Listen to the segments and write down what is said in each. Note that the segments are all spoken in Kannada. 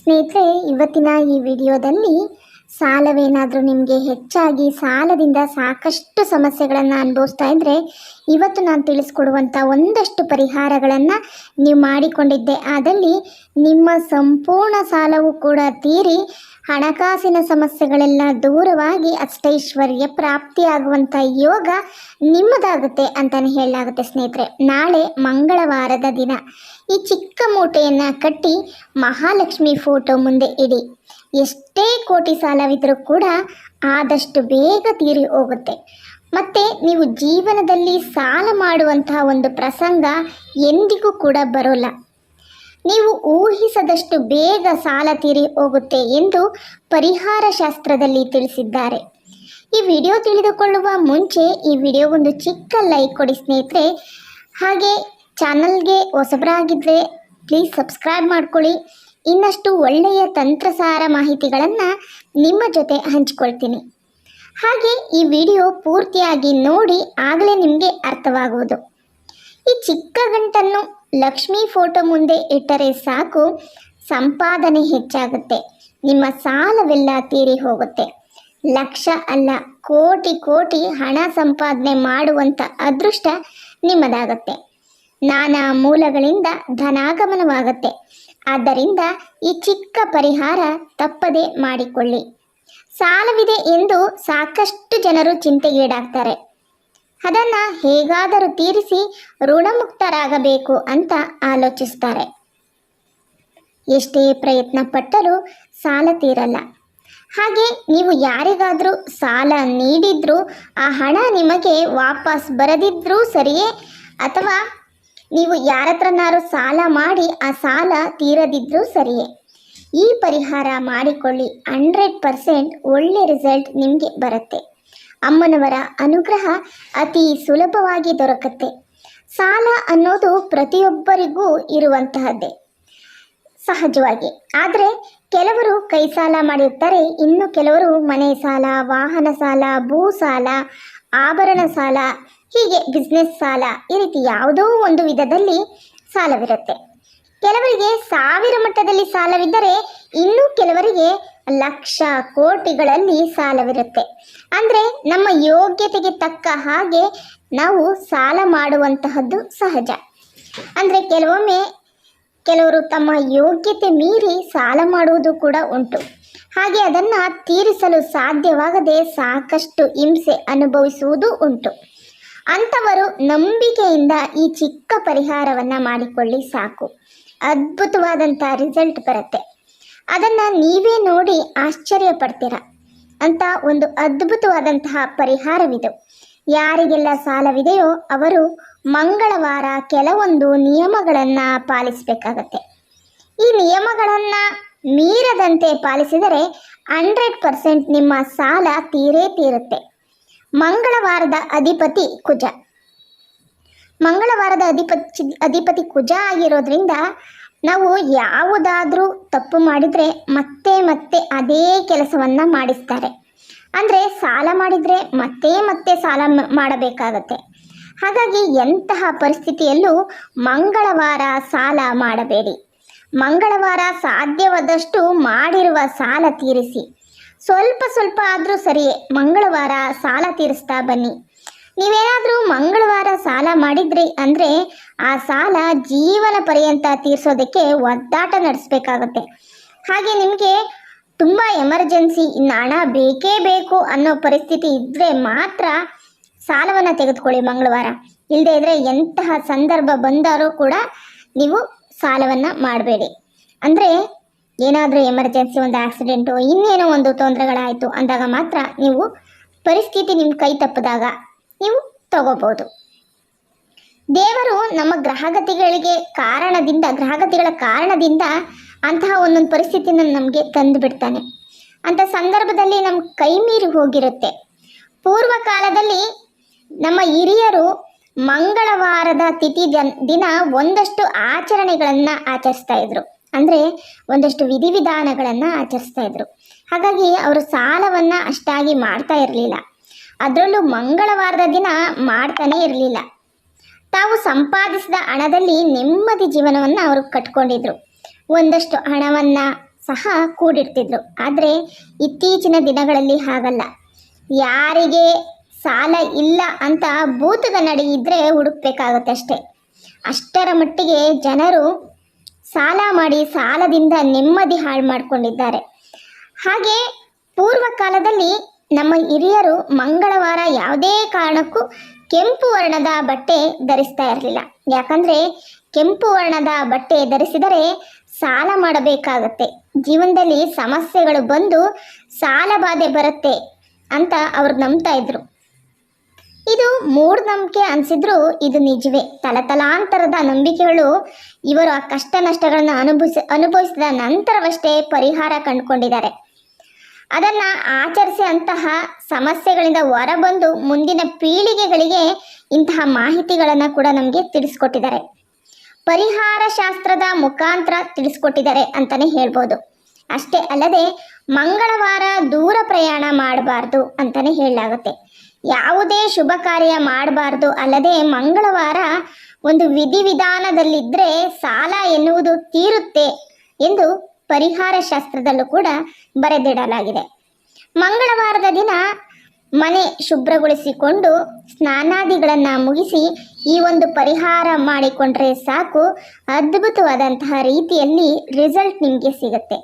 ಸ್ನೇಹಿತರೆ ಇವತ್ತಿನ ಈ ವಿಡಿಯೋದಲ್ಲಿ ಸಾಲವೇನಾದರೂ ನಿಮಗೆ ಹೆಚ್ಚಾಗಿ ಸಾಲದಿಂದ ಸಾಕಷ್ಟು ಸಮಸ್ಯೆಗಳನ್ನು ಅನುಭವಿಸ್ತಾ ಇದ್ದರೆ ಇವತ್ತು ನಾನು ತಿಳಿಸ್ಕೊಡುವಂಥ ಒಂದಷ್ಟು ಪರಿಹಾರಗಳನ್ನು ನೀವು ಮಾಡಿಕೊಂಡಿದ್ದೆ. ಆದಲ್ಲಿ ನಿಮ್ಮ ಸಂಪೂರ್ಣ ಸಾಲವು ಕೂಡ ತೀರಿ. ಹಣಕಾಸಿನ ಸಮಸ್ಯೆಗಳೆಲ್ಲ ದೂರವಾಗಿ ಅಷ್ಟೈಶ್ವರ್ಯ ಪ್ರಾಪ್ತಿಯಾಗುವಂಥ ಯೋಗ ನಿಮ್ಮದಾಗುತ್ತೆ ಅಂತಲೇ ಹೇಳಲಾಗುತ್ತೆ ಸ್ನೇಹಿತರೆ. ನಾಳೆ ಮಂಗಳವಾರದ ದಿನ. ಈ ಚಿಕ್ಕ ಮೂಟೆಯನ್ನು ಕಟ್ಟಿ ಮಹಾಲಕ್ಷ್ಮಿ ಫೋಟೋ ಮುಂದೆ ಇಡಿ. ಎಷ್ಟೇ ಕೋಟಿ ಸಾಲವಿದ್ದರೂ ಕೂಡ ಆದಷ್ಟು ಬೇಗ ತೀರಿ ಹೋಗುತ್ತೆ. ಮತ್ತು ನೀವು ಜೀವನದಲ್ಲಿ ಸಾಲ ಮಾಡುವಂತಹ ಒಂದು ಪ್ರಸಂಗ ಎಂದಿಗೂ ಕೂಡ ಬರೋಲ್ಲ. ನೀವು ಊಹಿಸದಷ್ಟು ಬೇಗ ಸಾಲ ತೀರಿ ಹೋಗುತ್ತೆ ಎಂದು ಪರಿಹಾರ ಶಾಸ್ತ್ರದಲ್ಲಿ ತಿಳಿಸಿದ್ದಾರೆ. ಈ ವಿಡಿಯೋ ತಿಳಿದುಕೊಳ್ಳುವ ಮುಂಚೆ ಈ ವಿಡಿಯೋ ಒಂದು ಚಿಕ್ಕ ಲೈಕ್ ಕೊಡಿ ಸ್ನೇಹಿತರೆ. ಹಾಗೆ ಚಾನಲ್ಗೆ ಹೊಸಬರಾಗಿದ್ದರೆ ಪ್ಲೀಸ್ ಸಬ್ಸ್ಕ್ರೈಬ್ ಮಾಡ್ಕೊಳ್ಳಿ. ಇನ್ನಷ್ಟು ಒಳ್ಳೆಯ ತಂತ್ರಸಾರ ಮಾಹಿತಿಗಳನ್ನು ನಿಮ್ಮ ಜೊತೆ ಹಂಚಿಕೊಳ್ತೀನಿ. ಹಾಗೆ ಈ ವಿಡಿಯೋ ಪೂರ್ತಿಯಾಗಿ ನೋಡಿ ಆಗಲೇ ನಿಮಗೆ ಅರ್ಥವಾಗುವುದು. ಈ ಚಿಕ್ಕ ಗಂಟನ್ನು ಲಕ್ಷ್ಮಿ ಫೋಟೋ ಮುಂದೆ ಇಟ್ಟರೆ ಸಾಕು, ಸಂಪಾದನೆ ಹೆಚ್ಚಾಗುತ್ತೆ, ನಿಮ್ಮ ಸಾಲವೆಲ್ಲ ತೀರಿ ಹೋಗುತ್ತೆ. ಲಕ್ಷ ಅಲ್ಲ, ಕೋಟಿ ಕೋಟಿ ಹಣ ಸಂಪಾದನೆ ಮಾಡುವಂಥ ಅದೃಷ್ಟ ನಿಮ್ಮದಾಗತ್ತೆ. ನಾನಾ ಮೂಲಗಳಿಂದ ಧನಾಗಮನವಾಗುತ್ತೆ. ಆದ್ದರಿಂದ ಈ ಚಿಕ್ಕ ಪರಿಹಾರ ತಪ್ಪದೆ ಮಾಡಿಕೊಳ್ಳಿ. ಸಾಲವಿದೆ ಎಂದು ಸಾಕಷ್ಟು ಜನರು ಚಿಂತೆಗೀಡಾಗ್ತಾರೆ. ಅದನ್ನು ಹೇಗಾದರೂ ತೀರಿಸಿ ಋಣಮುಕ್ತರಾಗಬೇಕು ಅಂತ ಆಲೋಚಿಸ್ತಾರೆ. ಎಷ್ಟೇ ಪ್ರಯತ್ನ ಪಟ್ಟರೂ ಸಾಲ ತೀರಲ್ಲ. ಹಾಗೆ ನೀವು ಯಾರಿಗಾದರೂ ಸಾಲ ನೀಡಿದ್ರೂ ಆ ಹಣ ನಿಮಗೆ ವಾಪಸ್ ಬರದಿದ್ರೂ ಸರಿಯೇ ಅಥವಾ ನೀವು ಯಾರತ್ರನಾರು ಸಾಲ ಮಾಡಿ ಆ ಸಾಲ ತೀರದಿದ್ರೂ ಸರಿಯೇ. ಈ ಪರಿಹಾರ ಮಾಡಿಕೊಳ್ಳಿ, ಹಂಡ್ರೆಡ್ ಪರ್ಸೆಂಟ್ ಒಳ್ಳೆ ರಿಸಲ್ಟ್ ನಿಮಗೆ ಬರುತ್ತೆ. ಅಮ್ಮನವರ ಅನುಗ್ರಹ ಅತಿ ಸುಲಭವಾಗಿ ದೊರಕುತ್ತೆ. ಸಾಲ ಅನ್ನೋದು ಪ್ರತಿಯೊಬ್ಬರಿಗೂ ಇರುವಂತಹದ್ದೇ. ಸಹಜವಾಗಿ. ಆದರೆ ಕೆಲವರು ಕೈ ಸಾಲ ಮಾಡಿರ್ತಾರೆ, ಇನ್ನು ಕೆಲವರು ಮನೆ ಸಾಲ, ವಾಹನ ಸಾಲ, ಭೂ ಸಾಲ ಆಭರಣ ಸಾಲ, ಹೀಗೆ ಬಿಸ್ನೆಸ್ ಸಾಲ, ಈ ರೀತಿ ಯಾವುದೋ ಒಂದು ವಿಧದಲ್ಲಿ ಸಾಲವಿರುತ್ತೆ. ಕೆಲವರಿಗೆ ಸಾವಿರ ಮಟ್ಟದಲ್ಲಿ ಸಾಲವಿದ್ದರೆ ಇನ್ನು ಕೆಲವರಿಗೆ ಲಕ್ಷ ಕೋಟಿಗಳಲ್ಲಿ ಸಾಲವಿರುತ್ತೆ. ಅಂದರೆ ನಮ್ಮ ಯೋಗ್ಯತೆಗೆ ತಕ್ಕ ಹಾಗೆ ನಾವು ಸಾಲ ಮಾಡುವಂತಹದ್ದು ಸಹಜ. ಅಂದರೆ ಕೆಲವೊಮ್ಮೆ ಕೆಲವರು ತಮ್ಮ ಯೋಗ್ಯತೆ ಮೀರಿ ಸಾಲ ಮಾಡುವುದು ಕೂಡ ಉಂಟು. ಹಾಗೆ ಅದನ್ನು ತೀರಿಸಲು ಸಾಧ್ಯವಾಗದೆ ಸಾಕಷ್ಟು ಹಿಂಸೆ ಅನುಭವಿಸುವುದು ಉಂಟು. ಅಂಥವರು ನಂಬಿಕೆಯಿಂದ ಈ ಚಿಕ್ಕ ಪರಿಹಾರವನ್ನು ಮಾಡಿಕೊಳ್ಳಿ ಸಾಕು. ಅದ್ಭುತವಾದಂಥ ರಿಸಲ್ಟ್ ಬರುತ್ತೆ. ಅದನ್ನು ನೀವೇ ನೋಡಿ ಆಶ್ಚರ್ಯ ಪಡ್ತೀರ ಅಂತ ಒಂದು ಅದ್ಭುತವಾದಂತಹ ಪರಿಹಾರವಿದು. ಯಾರಿಗೆಲ್ಲ ಸಾಲವಿದೆಯೋ ಅವರು ಮಂಗಳವಾರ ಕೆಲವೊಂದು ನಿಯಮಗಳನ್ನು ಪಾಲಿಸಬೇಕಾಗತ್ತೆ. ಈ ನಿಯಮಗಳನ್ನು ಮೀರದಂತೆ ಪಾಲಿಸಿದರೆ ಹಂಡ್ರೆಡ್ ಪರ್ಸೆಂಟ್ ನಿಮ್ಮ ಸಾಲ ತೀರೇ ತೀರುತ್ತೆ. ಮಂಗಳವಾರದ ಅಧಿಪತಿ ಕುಜ. ಮಂಗಳವಾರದ ಅಧಿಪತಿ ಅಧಿಪತಿ ಕುಜ ಆಗಿರೋದ್ರಿಂದ ನಾವು ಯಾವುದಾದ್ರೂ ತಪ್ಪು ಮಾಡಿದರೆ ಮತ್ತೆ ಮತ್ತೆ ಅದೇ ಕೆಲಸವನ್ನು ಮಾಡಿಸ್ತಾರೆ. ಅಂದರೆ ಸಾಲ ಮಾಡಿದರೆ ಮತ್ತೆ ಮತ್ತೆ ಸಾಲ ಮಾಡಬೇಕಾಗತ್ತೆ. ಹಾಗಾಗಿ ಎಂತಹ ಪರಿಸ್ಥಿತಿಯಲ್ಲೂ ಮಂಗಳವಾರ ಸಾಲ ಮಾಡಬೇಡಿ. ಮಂಗಳವಾರ ಸಾಧ್ಯವಾದಷ್ಟು ಮಾಡಿರುವ ಸಾಲ ತೀರಿಸಿ. ಸ್ವಲ್ಪ ಸ್ವಲ್ಪ ಆದರೂ ಸರಿಯೇ ಮಂಗಳವಾರ ಸಾಲ ತೀರಿಸ್ತಾ ಬನ್ನಿ. ನೀವೇನಾದರೂ ಮಂಗಳವಾರ ಸಾಲ ಮಾಡಿದ್ರಿ ಅಂದರೆ ಆ ಸಾಲ ಜೀವನ ಪರ್ಯಂತ ತೀರಿಸೋದಕ್ಕೆ ಒದ್ದಾಟ ನಡೆಸಬೇಕಾಗತ್ತೆ. ಹಾಗೆ ನಿಮಗೆ ತುಂಬ ಎಮರ್ಜೆನ್ಸಿ, ಇನ್ನು ಹಣ ಬೇಕೇ ಬೇಕು ಅನ್ನೋ ಪರಿಸ್ಥಿತಿ ಇದ್ದರೆ ಮಾತ್ರ ಸಾಲವನ್ನು ತೆಗೆದುಕೊಳ್ಳಿ ಮಂಗಳವಾರ. ಇಲ್ಲದೇ ಇದ್ದರೆ ಎಂತಹ ಸಂದರ್ಭ ಬಂದರೂ ಕೂಡ ನೀವು ಸಾಲವನ್ನು ಮಾಡಬೇಡಿ. ಅಂದರೆ ಏನಾದರೂ ಎಮರ್ಜೆನ್ಸಿ ಒಂದು ಆಕ್ಸಿಡೆಂಟು ಇನ್ನೇನೋ ಒಂದು ತೊಂದರೆಗಳಾಯಿತು ಅಂದಾಗ ಮಾತ್ರ ನೀವು ಪರಿಸ್ಥಿತಿ ನಿಮ್ಮ ಕೈ ತಪ್ಪಿದಾಗ ನೀವು ತಗೋಬಹುದು ದೇವರು ನಮ್ಮ ಗ್ರಹಗತಿಗಳಿಗೆ ಕಾರಣದಿಂದ, ಗ್ರಹಗತಿಗಳ ಕಾರಣದಿಂದ ಅಂತಹ ಒಂದೊಂದು ಪರಿಸ್ಥಿತಿನ ನಮಗೆ ತಂದು ಬಿಡ್ತಾನೆ. ಅಂತ ಸಂದರ್ಭದಲ್ಲಿ ನಮ್ಮ ಕೈ ಮೀರಿ ಹೋಗಿರುತ್ತೆ. ಪೂರ್ವ ಕಾಲದಲ್ಲಿ ನಮ್ಮ ಹಿರಿಯರು ಮಂಗಳವಾರದ ತಿಥಿ ದಿನ ಒಂದಷ್ಟು ಆಚರಣೆಗಳನ್ನು ಆಚರಿಸ್ತಾ ಇದ್ರು. ಅಂದರೆ ಒಂದಷ್ಟು ವಿಧಿವಿಧಾನಗಳನ್ನು ಆಚರಿಸ್ತಾ ಇದ್ರು. ಹಾಗಾಗಿ ಅವರು ಸಾಲವನ್ನು ಅಷ್ಟಾಗಿ ಮಾಡ್ತಾ ಇರಲಿಲ್ಲ. ಅದರಲ್ಲೂ ಮಂಗಳವಾರದ ದಿನ ಮಾಡ್ತಾನೆ ಇರಲಿಲ್ಲ. ತಾವು ಸಂಪಾದಿಸಿದ ಹಣದಲ್ಲಿ ನೆಮ್ಮದಿ ಜೀವನವನ್ನು ಅವರು ಕಟ್ಕೊಂಡಿದ್ರು. ಒಂದಷ್ಟು ಹಣವನ್ನು ಸಹ ಕೂಡಿಡ್ತಿದ್ರು. ಆದರೆ ಇತ್ತೀಚಿನ ದಿನಗಳಲ್ಲಿ ಹಾಗಲ್ಲ. ಯಾರಿಗೆ ಸಾಲ ಇಲ್ಲ ಅಂತ ಭೂತದ ನಡೆ ಇದ್ದರೆ ಹುಡುಕ್ಬೇಕಾಗತ್ತೆ ಅಷ್ಟೇ. ಅಷ್ಟರ ಮಟ್ಟಿಗೆ ಜನರು ಸಾಲ ಮಾಡಿ ಸಾಲದಿಂದ ನೆಮ್ಮದಿ ಹಾಳು ಮಾಡಿಕೊಂಡಿದ್ದಾರೆ. ಹಾಗೆ ಪೂರ್ವ ಕಾಲದಲ್ಲಿ ನಮ್ಮ ಹಿರಿಯರು ಮಂಗಳವಾರ ಯಾವುದೇ ಕಾರಣಕ್ಕೂ ಕೆಂಪು ವರ್ಣದ ಬಟ್ಟೆ ಧರಿಸ್ತಾ ಇರಲಿಲ್ಲ. ಯಾಕಂದರೆ ಕೆಂಪು ವರ್ಣದ ಬಟ್ಟೆ ಧರಿಸಿದರೆ ಸಾಲ ಮಾಡಬೇಕಾಗತ್ತೆ. ಜೀವನದಲ್ಲಿ ಸಮಸ್ಯೆಗಳು ಬಂದು ಸಾಲ ಬಾಧೆ ಬರುತ್ತೆ ಅಂತ ಅವ್ರು ನಂಬ್ತಾ ಇದ್ರು. ಇದು ಮೂಢನಂಬಿಕೆ ಅನಿಸಿದ್ರು ಇದು ನಿಜವೇ. ತಲತಲಾಂತರದ ನಂಬಿಕೆಗಳು ಇವರು ಆ ಕಷ್ಟ ನಷ್ಟಗಳನ್ನು ಅನುಭವಿಸ, ಅನುಭವಿಸಿದ ನಂತರವಷ್ಟೇ ಪರಿಹಾರ ಕಂಡುಕೊಂಡಿದ್ದಾರೆ. ಅದನ್ನು ಆಚರಿಸಿ ಅಂತಹ ಸಮಸ್ಯೆಗಳಿಂದ ಹೊರಬಂದು ಮುಂದಿನ ಪೀಳಿಗೆಗಳಿಗೆ ಇಂತಹ ಮಾಹಿತಿಗಳನ್ನು ಕೂಡ ನಮಗೆ ತಿಳಿಸ್ಕೊಟ್ಟಿದ್ದಾರೆ. ಪರಿಹಾರ ಶಾಸ್ತ್ರದ ಮುಖಾಂತರ ತಿಳಿಸ್ಕೊಟ್ಟಿದ್ದಾರೆ ಅಂತಲೇ ಹೇಳ್ಬೋದು. ಅಷ್ಟೇ ಅಲ್ಲದೆ ಮಂಗಳವಾರ ದೂರ ಪ್ರಯಾಣ ಮಾಡಬಾರ್ದು ಅಂತಲೇ ಹೇಳಲಾಗುತ್ತೆ. ಯಾವುದೇ ಶುಭ ಕಾರ್ಯ ಮಾಡಬಾರ್ದು ಅಲ್ಲದೆ ಮಂಗಳವಾರ ಒಂದು ವಿಧಿವಿಧಾನದಲ್ಲಿದ್ದರೆ ಸಾಲ ಎನ್ನುವುದು ತೀರುತ್ತೆ ಎಂದು ಪರಿಹಾರ ಶಾಸ್ತ್ರದಲ್ಲೂ ಕೂಡ ಬರೆದಿಡಲಾಗಿದೆ. ಮಂಗಳವಾರದ ದಿನ ಮನೆ ಶುಭ್ರಗೊಳಿಸಿಕೊಂಡು ಸ್ನಾನಾದಿಗಳನ್ನು ಮುಗಿಸಿ ಈ ಒಂದು ಪರಿಹಾರ ಮಾಡಿಕೊಂಡ್ರೆ ಸಾಕು. ಅದ್ಭುತವಾದಂತಹ ರೀತಿಯಲ್ಲಿ ರಿಸಲ್ಟ್ ನಿಮಗೆ ಸಿಗುತ್ತೆ.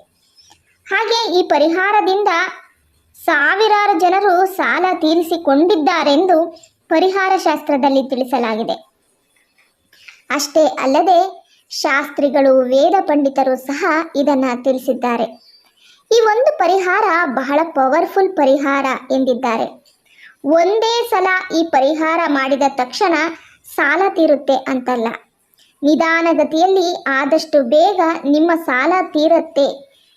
ಹಾಗೆ ಈ ಪರಿಹಾರದಿಂದ ಸಾವಿರಾರು ಜನರು ಸಾಲ ತೀರಿಸಿಕೊಂಡಿದ್ದಾರೆಂದು ಪರಿಹಾರ ಶಾಸ್ತ್ರದಲ್ಲಿ ತಿಳಿಸಲಾಗಿದೆ. ಅಷ್ಟೇ ಅಲ್ಲದೆ ಶಾಸ್ತ್ರಿಗಳು, ವೇದ ಪಂಡಿತರು ಸಹ ಇದನ್ನು ತಿಳಿಸಿದ್ದಾರೆ. ಈ ಒಂದು ಪರಿಹಾರ ಬಹಳ ಪವರ್ಫುಲ್ ಪರಿಹಾರ ಎಂದಿದ್ದಾರೆ. ಒಂದೇ ಸಲ ಈ ಪರಿಹಾರ ಮಾಡಿದ ತಕ್ಷಣ ಸಾಲ ತೀರುತ್ತೆ ಅಂತಲ್ಲ. ನಿಧಾನಗತಿಯಲ್ಲಿ ಆದಷ್ಟು ಬೇಗ ನಿಮ್ಮ ಸಾಲ ತೀರುತ್ತೆ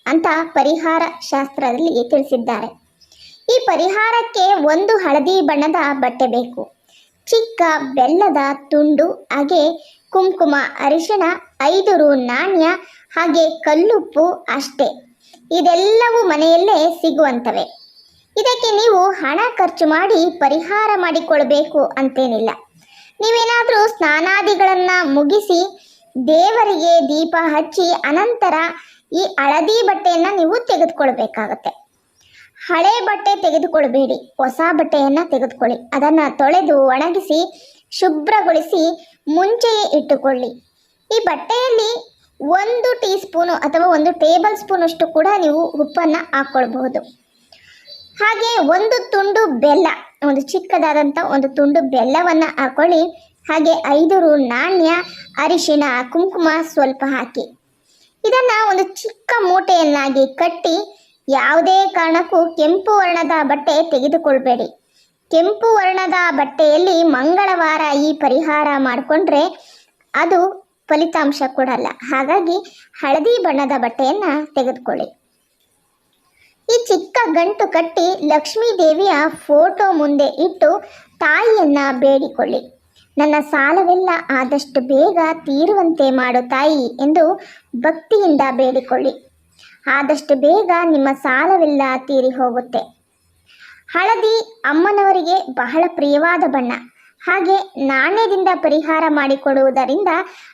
ಅಂತ ಪರಿಹಾರ ಶಾಸ್ತ್ರದಲ್ಲಿ ತಿಳಿಸಿದ್ದಾರೆ. ಈ ಪರಿಹಾರಕ್ಕೆ ಒಂದು ಹಳದಿ ಬಣ್ಣದ ಬಟ್ಟೆ ಬೇಕು. ಚಿಕ್ಕ, ಬೆಲ್ಲದ ತುಂಡು, ಹಾಗೆ ಕುಂಕುಮ, ಅರಿಶಿಣ, ಐದು ರು ನಾಣ್ಯ, ಹಾಗೆ ಕಲ್ಲುಪ್ಪು ಅಷ್ಟೇ. ಇದೆಲ್ಲವೂ ಮನೆಯಲ್ಲೇ ಸಿಗುವಂತವೆ. ಇದಕ್ಕೆ ನೀವು ಹಣ ಖರ್ಚು ಮಾಡಿ ಪರಿಹಾರ ಮಾಡಿಕೊಳ್ಬೇಕು ಅಂತೇನಿಲ್ಲ. ನೀವೇನಾದರೂ ಸ್ನಾನಾದಿಗಳನ್ನು ಮುಗಿಸಿ ದೇವರಿಗೆ ದೀಪ ಹಚ್ಚಿ ಅನಂತರ ಈ ಹಳದಿ ಬಟ್ಟೆಯನ್ನು ನೀವು ತೆಗೆದುಕೊಳ್ಬೇಕಾಗತ್ತೆ. ಹಳೆ ಬಟ್ಟೆ ತೆಗೆದುಕೊಳ್ಬೇಡಿ, ಹೊಸ ಬಟ್ಟೆಯನ್ನು ತೆಗೆದುಕೊಳ್ಳಿ. ಅದನ್ನು ತೊಳೆದು ಒಣಗಿಸಿ, ಶುಭ್ರಗೊಳಿಸಿ ಮುಂಚೆಯೇ ಇಟ್ಟುಕೊಳ್ಳಿ. ಈ ಬಟ್ಟೆಯಲ್ಲಿ ಒಂದು ಟೀ ಸ್ಪೂನು ಅಥವಾ ಒಂದು ಟೇಬಲ್ ಸ್ಪೂನಷ್ಟು ಕೂಡ ನೀವು ಉಪ್ಪನ್ನು ಹಾಕ್ಕೊಳ್ಬಹುದು ಹಾಗೆ ಒಂದು ತುಂಡು ಬೆಲ್ಲ, ಒಂದು ಚಿಕ್ಕದಾದಂಥ ಒಂದು ತುಂಡು ಬೆಲ್ಲವನ್ನು ಹಾಕೊಳ್ಳಿ. ಹಾಗೆ ಐದು ರು ನಾಣ್ಯ ಅರಿಶಿನ ಕುಂಕುಮ ಸ್ವಲ್ಪ ಹಾಕಿ. ಇದನ್ನು ಒಂದು ಚಿಕ್ಕ ಮೂಟೆಯನ್ನಾಗಿ ಕಟ್ಟಿ ಯಾವುದೇ ಕಾರಣಕ್ಕೂ ಕೆಂಪು ವರ್ಣದ ಬಟ್ಟೆ ತೆಗೆದುಕೊಳ್ಬೇಡಿ. ಕೆಂಪು ವರ್ಣದ ಬಟ್ಟೆಯಲ್ಲಿ ಮಂಗಳವಾರ ಈ ಪರಿಹಾರ ಮಾಡಿಕೊಂಡ್ರೆ ಅದು ಫಲಿತಾಂಶ ಕೊಡಲ್ಲ. ಹಾಗಾಗಿ ಹಳದಿ ಬಣ್ಣದ ಬಟ್ಟೆಯನ್ನು ತೆಗೆದುಕೊಳ್ಳಿ. ಈ ಚಿಕ್ಕ ಗಂಟು ಕಟ್ಟಿ ಲಕ್ಷ್ಮೀ ದೇವಿಯ ಫೋಟೋ ಮುಂದೆ ಇಟ್ಟು ತಾಯಿಯನ್ನ ಬೇಡಿಕೊಳ್ಳಿ. ನನ್ನ ಸಾಲವೆಲ್ಲ ಆದಷ್ಟು ಬೇಗ ತೀರುವಂತೆ ಮಾಡು ತಾಯಿ ಎಂದು ಭಕ್ತಿಯಿಂದ ಬೇಡಿಕೊಳ್ಳಿ. ಆದಷ್ಟು ಬೇಗ ನಿಮ್ಮ ಸಾಲವೆಲ್ಲ ತೀರಿ ಹೋಗುತ್ತೆ. ಹಳದಿ ಅಮ್ಮನವರಿಗೆ ಬಹಳ ಪ್ರಿಯವಾದ ಬಣ್ಣ. ಹಾಗೆ ನಾಣ್ಯದಿಂದ ಪರಿಹಾರ ಮಾಡಿಕೊಡುವುದರಿಂದ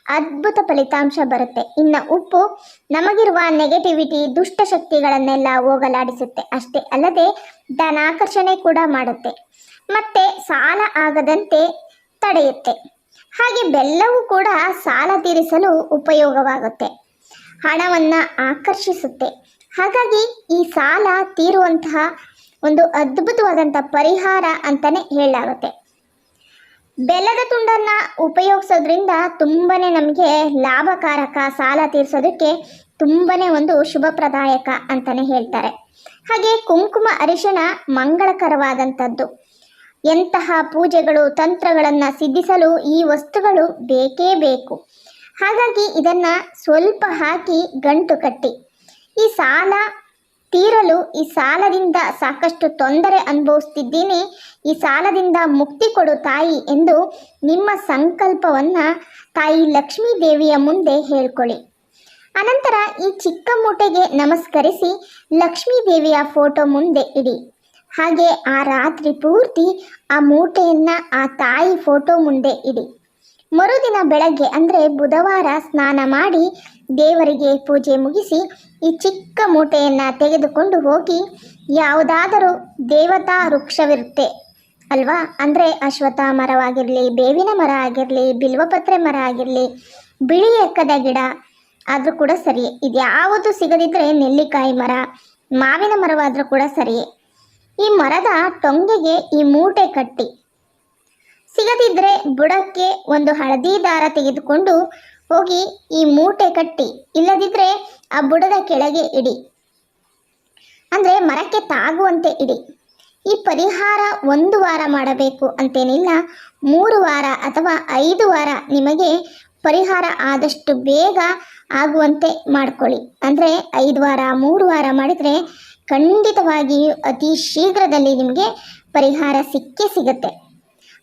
ಅದ್ಭುತ ಫಲಿತಾಂಶ ಬರುತ್ತೆ. ಇನ್ನು ಉಪ್ಪು ನಮಗಿರುವ ನೆಗೆಟಿವಿಟಿ ದುಷ್ಟಶಕ್ತಿಗಳನ್ನೆಲ್ಲ ಹೋಗಲಾಡಿಸುತ್ತೆ. ಅಷ್ಟೇ ಅಲ್ಲದೆ ಧನಾಕರ್ಷಣೆ ಕೂಡ ಮಾಡುತ್ತೆ. ಮತ್ತೆ ಸಾಲ ಆಗದಂತೆ ತಡೆಯುತ್ತೆ. ಹಾಗೆ ಬೆಲ್ಲವೂ ಕೂಡ ಸಾಲ ತೀರಿಸಲು ಉಪಯೋಗವಾಗುತ್ತೆ. ಹಣವನ್ನು ಆಕರ್ಷಿಸುತ್ತೆ. ಹಾಗಾಗಿ ಈ ಸಾಲ ತೀರುವಂತಹ ಒಂದು ಅದ್ಭುತವಾದಂಥ ಪರಿಹಾರ ಅಂತಲೇ ಹೇಳಲಾಗುತ್ತೆ. ಬೆಲ್ಲದ ತುಂಡನ್ನು ಉಪಯೋಗಿಸೋದ್ರಿಂದ ತುಂಬಾ ನಮಗೆ ಲಾಭಕಾರಕ ಸಾಲ ತೀರಿಸೋದಕ್ಕೆ ತುಂಬನೇ ಒಂದು ಶುಭಪ್ರದಾಯಕ ಅಂತಲೇ ಹೇಳ್ತಾರೆ. ಹಾಗೆ ಕುಂಕುಮ ಅರಿಶಿಣ ಮಂಗಳಕರವಾದಂಥದ್ದು ಎಂತಹ ಪೂಜೆಗಳು, ತಂತ್ರಗಳನ್ನು ಸಿದ್ಧಿಸಲು ಈ ವಸ್ತುಗಳು ಬೇಕೇ ಬೇಕು. ಹಾಗಾಗಿ ಇದನ್ನು ಸ್ವಲ್ಪ ಹಾಕಿ ಗಂಟು ಕಟ್ಟಿ. ಈ ಸಾಲ ತೀರಲು ಈ ಸಾಲದಿಂದ ಸಾಕಷ್ಟು ತೊಂದರೆ ಅನುಭವಿಸ್ತಿದ್ದೀನಿ. ಈ ಸಾಲದಿಂದ ಮುಕ್ತಿ ಕೊಡು ತಾಯಿ ಎಂದು ನಿಮ್ಮ ಸಂಕಲ್ಪವನ್ನು ತಾಯಿ ಲಕ್ಷ್ಮೀ ದೇವಿಯ ಮುಂದೆ ಹೇಳ್ಕೊಳ್ಳಿ. ಅನಂತರ ಈ ಚಿಕ್ಕ ಮೂಟೆಗೆ ನಮಸ್ಕರಿಸಿ ಲಕ್ಷ್ಮೀ ದೇವಿಯ ಫೋಟೋ ಮುಂದೆ ಇಡಿ. ಹಾಗೆ ಆ ರಾತ್ರಿ ಪೂರ್ತಿ ಆ ಮೂಟೆಯನ್ನು ಆ ತಾಯಿ ಫೋಟೋ ಮುಂದೆ ಇಡಿ. ಮರುದಿನ ಬೆಳಗ್ಗೆ, ಅಂದರೆ ಬುಧವಾರ ಸ್ನಾನ ಮಾಡಿ ದೇವರಿಗೆ ಪೂಜೆ ಮುಗಿಸಿ ಈ ಚಿಕ್ಕ ಮೂಟೆಯನ್ನು ತೆಗೆದುಕೊಂಡು ಹೋಗಿ ಯಾವುದಾದರೂ ದೇವತಾ ವೃಕ್ಷವಿರುತ್ತೆ ಅಲ್ವಾ? ಅಂದರೆ ಅಶ್ವಥ ಮರವಾಗಿರಲಿ, ಬೇವಿನ ಮರ ಆಗಿರಲಿ, ಬಿಲ್ವಪತ್ರೆ ಮರ ಆಗಿರಲಿ ಬಿಳಿ ಎಕ್ಕದ ಗಿಡ ಆದರೂ ಕೂಡ ಸರಿಯೇ ಇದ್ಯಾವುದು ಸಿಗದಿದ್ದರೆ ನೆಲ್ಲಿಕಾಯಿ ಮರ, ಮಾವಿನ ಮರವಾದರೂ ಕೂಡ ಸರಿಯೇ ಈ ಮರದ ಟೊಂಗೆಗೆ ಈ ಮೂಟೆ ಕಟ್ಟಿ ಸಿಗದಿದ್ದರೆ ಬುಡಕ್ಕೆ ಒಂದು ಹಳದಿ ದಾರ ತೆಗೆದುಕೊಂಡು ಹೋಗಿ ಈ ಮೂಟೆ ಕಟ್ಟಿ. ಇಲ್ಲದಿದ್ದರೆ ಆ ಬುಡದ ಕೆಳಗೆ ಇಡಿ. ಅಂದರೆ ಮರಕ್ಕೆ ತಾಗುವಂತೆ ಇಡಿ. ಈ ಪರಿಹಾರ ಒಂದು ವಾರ ಮಾಡಬೇಕು ಅಂತೇನಿಲ್ಲ, ಮೂರು ವಾರ ಅಥವಾ ಐದು ವಾರ ನಿಮಗೆ ಪರಿಹಾರ ಆದಷ್ಟು ಬೇಗ ಆಗುವಂತೆ ಮಾಡ್ಕೊಳ್ಳಿ. ಅಂದರೆ ಐದು ವಾರ, ಮೂರು ವಾರ ಮಾಡಿದರೆ ಖಂಡಿತವಾಗಿಯೂ ಅತಿ ಶೀಘ್ರದಲ್ಲಿ ನಿಮಗೆ ಪರಿಹಾರ ಸಿಕ್ಕೇ ಸಿಗುತ್ತೆ.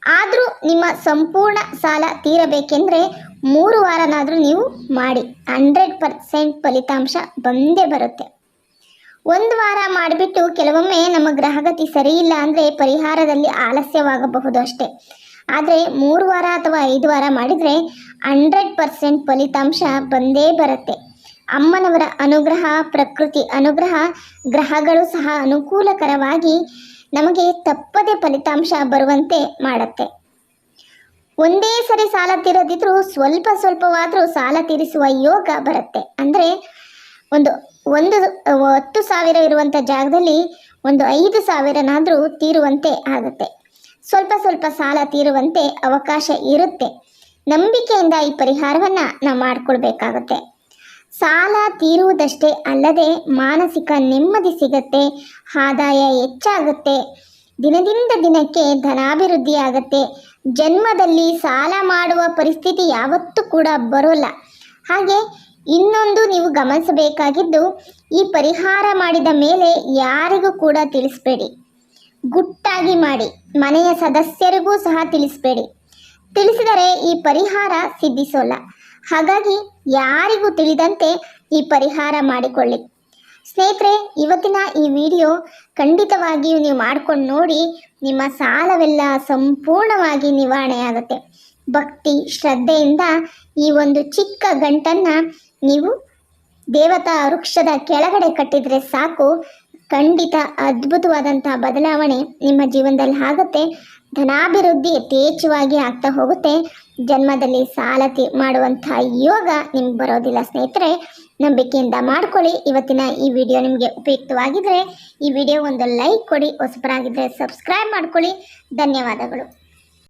ಆದರೂ ನಿಮ್ಮ ಸಂಪೂರ್ಣ ಸಾಲ ತೀರಬೇಕೆಂದರೆ ಮೂರು ವಾರನಾದರೂ ನೀವು ಮಾಡಿ. ಹಂಡ್ರೆಡ್ ಪರ್ಸೆಂಟ್ ಫಲಿತಾಂಶ ಬಂದೇ ಬರುತ್ತೆ. ಒಂದು ವಾರ ಮಾಡಿಬಿಟ್ಟು ಕೆಲವೊಮ್ಮೆ ನಮ್ಮ ಗ್ರಹಗತಿ ಸರಿ ಇಲ್ಲ ಅಂದರೆ ಪರಿಹಾರದಲ್ಲಿ ಆಲಸ್ಯವಾಗಬಹುದು ಅಷ್ಟೇ. ಆದರೆ ಮೂರು ವಾರ ಅಥವಾ ಐದು ವಾರ ಮಾಡಿದರೆ ಹಂಡ್ರೆಡ್ ಪರ್ಸೆಂಟ್ ಫಲಿತಾಂಶ ಬಂದೇ ಬರುತ್ತೆ. ಅಮ್ಮನವರ ಅನುಗ್ರಹ, ಪ್ರಕೃತಿ ಅನುಗ್ರಹ, ಗ್ರಹಗಳು ಸಹ ಅನುಕೂಲಕರವಾಗಿ ನಮಗೆ ತಪ್ಪದೆ ಫಲಿತಾಂಶ ಬರುವಂತೆ ಮಾಡುತ್ತೆ. ಒಂದೇ ಸರಿ ಸಾಲ ತೀರದಿದ್ರೂ ಸ್ವಲ್ಪ ಸ್ವಲ್ಪವಾದರೂ ಸಾಲ ತೀರಿಸುವ ಯೋಗ ಬರುತ್ತೆ. ಅಂದರೆ ಒಂದು ಒಂದು, ಹತ್ತು ಸಾವಿರ ಇರುವಂಥ ಜಾಗದಲ್ಲಿ ಒಂದು ಐದು ಸಾವಿರನಾದರೂ ತೀರುವಂತೆ ಆಗುತ್ತೆ. ಸ್ವಲ್ಪ ಸ್ವಲ್ಪ ಸಾಲ ತೀರುವಂತೆ ಅವಕಾಶ ಇರುತ್ತೆ. ನಂಬಿಕೆಯಿಂದ ಈ ಪರಿಹಾರವನ್ನು ನಾವು ಮಾಡಿಕೊಳ್ಬೇಕಾಗುತ್ತೆ. ಸಾಲ ತೀರುವುದಷ್ಟೇ ಅಲ್ಲದೆ ಮಾನಸಿಕ ನೆಮ್ಮದಿ ಸಿಗತ್ತೆ, ಆದಾಯ ಹೆಚ್ಚಾಗುತ್ತೆ. ದಿನದಿಂದ ದಿನಕ್ಕೆ ಧನಾಭಿವೃದ್ಧಿ ಆಗುತ್ತೆ ಜನ್ಮದಲ್ಲಿ ಸಾಲ ಮಾಡುವ ಪರಿಸ್ಥಿತಿ ಯಾವತ್ತೂ ಕೂಡ ಬರೋಲ್ಲ. ಹಾಗೆ ಇನ್ನೊಂದು ನೀವು ಗಮನಿಸಬೇಕಾಗಿದ್ದು, ಈ ಪರಿಹಾರ ಮಾಡಿದ ಮೇಲೆ ಯಾರಿಗೂ ಕೂಡ ತಿಳಿಸ್ಬೇಡಿ. ಗುಟ್ಟಾಗಿ ಮಾಡಿ, ಮನೆಯ ಸದಸ್ಯರಿಗೂ ಸಹ ತಿಳಿಸ್ಬೇಡಿ. ತಿಳಿಸಿದರೆ ಈ ಪರಿಹಾರ ಸಿದ್ಧಿಸೋಲ್ಲ. ಹಾಗಾಗಿ ಯಾರಿಗೂ ತಿಳಿದಂತೆ ಈ ಪರಿಹಾರ ಮಾಡಿಕೊಳ್ಳಿ. ಸ್ನೇಹಿತರೆ, ಇವತ್ತಿನ ಈ ವಿಡಿಯೋ ಖಂಡಿತವಾಗಿಯೂ ನೀವು ಮಾಡ್ಕೊಂಡು ನೋಡಿ, ನಿಮ್ಮ ಸಾಲವೆಲ್ಲ ಸಂಪೂರ್ಣವಾಗಿ ನಿವಾರಣೆ ಆಗುತ್ತೆ ಭಕ್ತಿ, ಶ್ರದ್ಧೆಯಿಂದ ಈ ಒಂದು ಚಿಕ್ಕ ಗಂಟನ್ನು ನೀವು ದೇವತಾ ವೃಕ್ಷದ ಕೆಳಗಡೆ ಕಟ್ಟಿದರೆ ಸಾಕು. ಖಂಡಿತ ಅದ್ಭುತವಾದಂಥ ಬದಲಾವಣೆ ನಿಮ್ಮ ಜೀವನದಲ್ಲಿ ಆಗುತ್ತೆ. ಧನಾಭಿವೃದ್ಧಿ ಯಥೇಚ್ಛವಾಗಿ ಆಗ್ತಾ ಹೋಗುತ್ತೆ. ಜನ್ಮದಲ್ಲಿ ಸಾಲ ತಿ, ಮಾಡುವಂಥ ಯೋಗ ನಿಮ್ಗೆ ಬರೋದಿಲ್ಲ ಸ್ನೇಹಿತರೆ. ನಂಬಿಕೆಯಿಂದ ಮಾಡ್ಕೊಳ್ಳಿ. ಇವತ್ತಿನ ಈ ವಿಡಿಯೋ ನಿಮಗೆ ಉಪಯುಕ್ತವಾಗಿದ್ದರೆ ಈ ವಿಡಿಯೋ ಒಂದು ಲೈಕ್ ಕೊಡಿ. ಹೊಸಬರಾಗಿದ್ದರೆ ಸಬ್ಸ್ಕ್ರೈಬ್ ಮಾಡ್ಕೊಳ್ಳಿ. ಧನ್ಯವಾದಗಳು.